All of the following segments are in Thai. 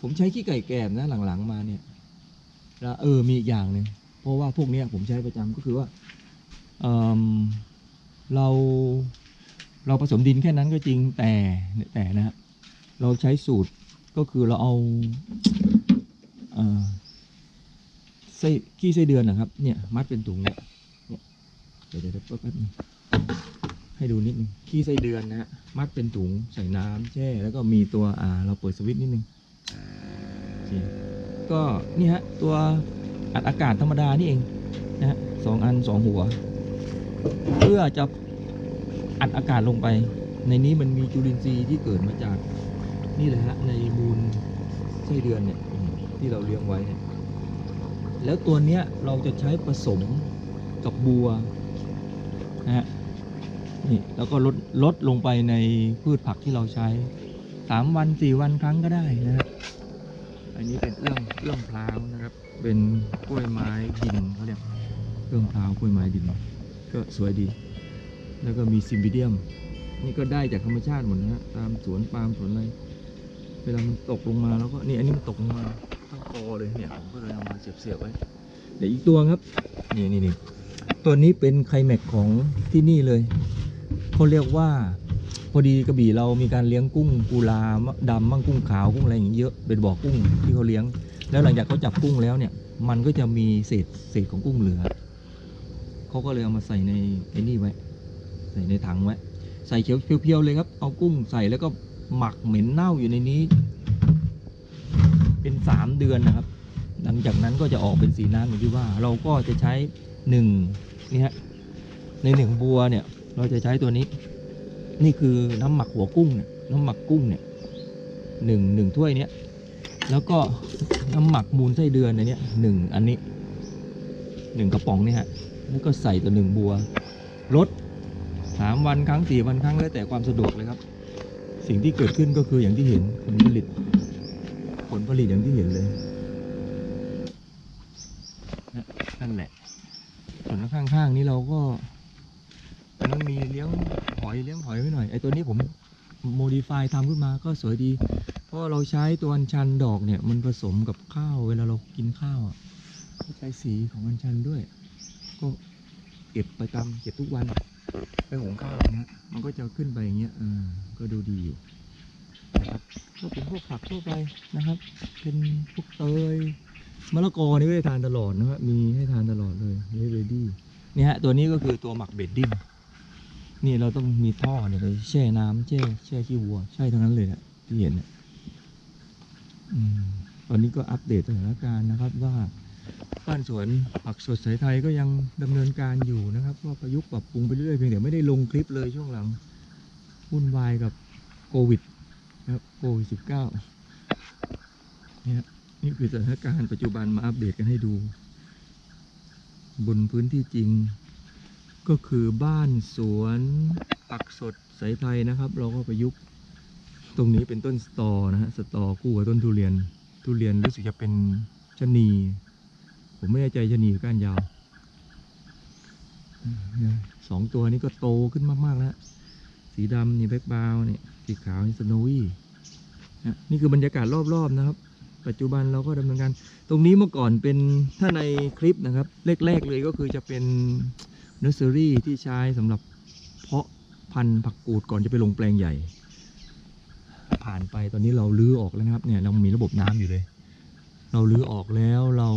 ผมใช้ขี้ไก่แกบนะหลังๆมาเนี่ยแล้วเออมีอีกอย่างหนึ่งเพราะว่าพวกเนี้ยผมใช้ประจำก็คือว่าเเราเราผสมดินแค่นั้นก็จริงแต่แต่นะฮะเราใช้สูตรก็คือเราเอาเออไส้ขี้ไส้เดือนนะครับ เนี่ยมัดเป็นถุงเนี่ยเดี๋ยวเดี๋ยวเดี๋ยวแป๊บนึงให้ดูนิดนึงขี้ไส้เดือนนะฮะมัดเป็นถุงใส่น้ำแช่แล้วก็มีตัวอ่าเราเปิดสวิตช์นิดนึง ก็นี่ฮะ ตัวอัดอากาศธรรมดานี่เองนะฮะสองอันสองหัว เพื่อจะอัดอากาศลงไป ในนี้มันมีจุลินทรีย์ที่เกิดมาจาก นี่แหละฮะ ในมูลไส้เดือนเนี่ยที่เราเลี้ยงไว้เนี่ยแล้วตัวเนี้ยเราจะใช้ผสมกับบัวนะฮะนี่แล้วก็ลดลดลงไปในพืชผักที่เราใช้สามวันสี่วันครั้งก็ได้นะฮะ อันนี้เป็นเอื้องเอื้องพร้าวนะครับ เป็นกล้วยไม้ดินเขาเรียกเอื้องพร้าวกล้วยไม้ดิน ก็สวยดี แล้วก็มีซิมบิเดียม นี่ก็ได้จากธรรมชาติหมดนะฮะตามสวนปาล์มสวนอะไรเวลามันตกลงมาแล้วก็นี่อันนี้มันตกลงมาทั้งกอเลยเนี่ยผมก็เลยเอามาเสียบๆไว้เดี๋ยวอีกตัวครับนี่นี่นี่ตัวนี้เป็นไคลแม็กของที่นี่เลยเขาเรียกว่า อดีกระบี่เรามีการเลี้ยงกุ้งกุลาดำมั่งกุ้งขาวกุ้งอะไรอย่างเยเยอะเป็นบ่อกุ้งที่เขาเลี้ยง แล้วหลังจากเขาจับกุ้งแล้วเนี่ย มันก็จะมีเศษเศษของกุ้งเหลือเขาก็เลยเอามาใส่ในไอ้นี่ไว้ ใส่ในถังไว้ ใส่เขียวเพียวๆเลยครับ เอากุ้งใส่แล้วก็หมักเหม็นเน่าอยู่ในนี้ เป็นสามเดือนนะครับ หลังจากนั้นก็จะออกเป็นสีน้ำอย่างที่ว่า เราก็จะใช้หนึ่งนี่ฮะในหนึ่งบัวเนี่ย เราจะใช้ตัวนี้ นี่คือน้ำหมักหัวกุ้งเนี่ยน้ำหมักกุ้งเนี่ยหนึ่งหนึ่งถ้วยเนี้ยแล้วก็น้ำหมักมูลไส้เดือนในเนี้ยหนึ่งอันนี้หนึ่งกระป๋องนี่ฮะแล้วก็ใส่ตัวหนึ่งบัวลดสามวันครั้งสี่วันครั้งแล้วแต่ความสะดวกเลยครับ สิ่งที่เกิดขึ้นก็คืออย่างที่เห็นผลผลิต ผลผลิตอย่างที่เห็นเลยนั่นแหละส่วนข้างๆนี้เราก็ นั้นมีเลี้ยงหอยเลี้ยงหอยไว้หน่อยไอ้ตัวนี้ผมโมดิฟายทำขึ้นมาก็สวยดี เพราะเราใช้ตัวอัญชันดอกเนี่ยมันผสมกับข้าวเวลาเรากินข้าวอะก็ใช้สีของอัญชันด้วย ก็เก็บประจำเก็บทุกวันไปหุงข้าวนะมันก็จะขึ้นไปอย่างเงี้ยเออก็ดูดีอยู่นะครับก็เป็นพวกผักทั่วไปนะครับ เป็นพวกเตยมะละกอนี่ก็ได้ทานตลอดนะครับมีให้ทานตลอดเลยนี่เรดี้นี่ฮะตัวนี้ก็คือตัวหมักเบดดิ้ง นี่เราต้องมีท่อเนี่ยเลยแช่น้ำแช่แช่ขี้วัว ใช่ทั้งนั้นเลยนะที่เห็นเนี่ยอืมตอนนี้ก็อัปเดตสถานการณ์นะครับว่าบ้านสวนผักสดสายไทยก็ยังดำเนินการอยู่นะครับก็ประยุกต์ปรับปรุงไปเรื่อยเพียงแต่ไม่ได้ลงคลิปเลยช่วงหลังวุ่นวายกับโควิดนะครับโควิดสิบเก้าเนี่ยนี่คือสถานการณ์ปัจจุบันมาอัปเดตกันให้ดู บนพื้นที่จริง ก็คือบ้านสวนผักสดสายไทยนะครับ เราก็ประยุกต์ตรงนี้เป็นต้นสตอนะฮะสตอคู่กับต้นทุเรียน ทุเรียนรู้สึกจะเป็นชะนี ผมไม่แน่ใจจะนีก้านยาวสองตัวนี้ก็โตขึ้นมาก ๆ แล้ว สีดำนี่แบ็กบาวนี่สีขาวนี่สโนวี่นะนี่คือบรรยากาศรอบ ๆ นะครับ ปัจจุบันเราก็ดำเนินการตรงนี้เมื่อก่อนเป็นถ้าในคลิปนะครับแรกๆเลยก็คือจะเป็น เนอร์เซอรี่ที่ใช้สำหรับเพาะพันธุ์ผักกูดก่อนจะไปลงแปลงใหญ่ ผ่านไปตอนนี้เราลื้อออกแล้วนะครับเนี่ยเรามีระบบน้ำอยู่เลย เราลื้อออกแล้วเรา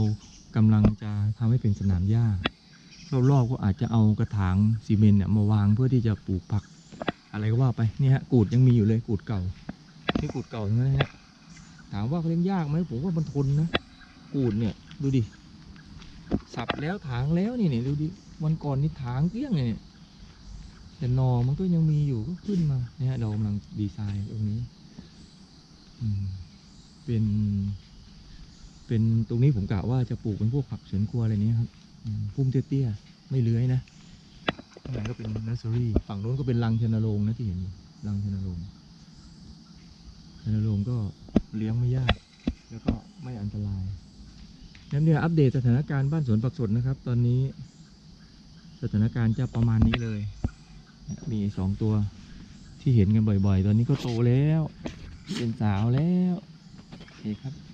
กำลังจะทำให้เป็นสนามหญ้ารอบๆก็อาจจะเอากระถางซีเมนต์เนี่ยมาวางเพื่อที่จะปลูกผัก อะไรก็ว่าไปเนี่ยฮะกูดยังมีอยู่เลยกูดเก่านี่กูดเก่าทั้งนั้นนะฮะถามว่าเขาเลี้ยงยากไหมผมว่ามันทนนะกูดเนี่ยดูดิ สับแล้วถางแล้วนี่เนี่ยดูดิวันก่อนนี่ถางเกลี้ยงเลยเนี่ยแต่หนอมันก็ยังมีอยู่ก็ขึ้นมาเนี่ยเรากำลังดีไซน์ตรงนี้เป็น เป็นตรงนี้ผมกะว่าจะปลูกเป็นพวกผักสวนครัวอะไรนี้ครับพุ่มเตี้ยๆไม่เลื้อยนะข้างหลังก็เป็นนัสซอรี่ฝั่งโน้นก็เป็นรังชนโรงนะที่เห็นรังชนโรงชนโรงก็เลี้ยงไม่ยาก แล้วก็ไม่อันตราย นั้นเนี่ยอัปเดตสถานการณ์บ้านสวนผักสดนะครับ ตอนนี้ สถานการณ์จะประมาณนี้เลย มีสองตัวที่เห็นกันบ่อยๆ ตอนนี้ก็โตแล้ว เป็นสาวแล้วเคครับ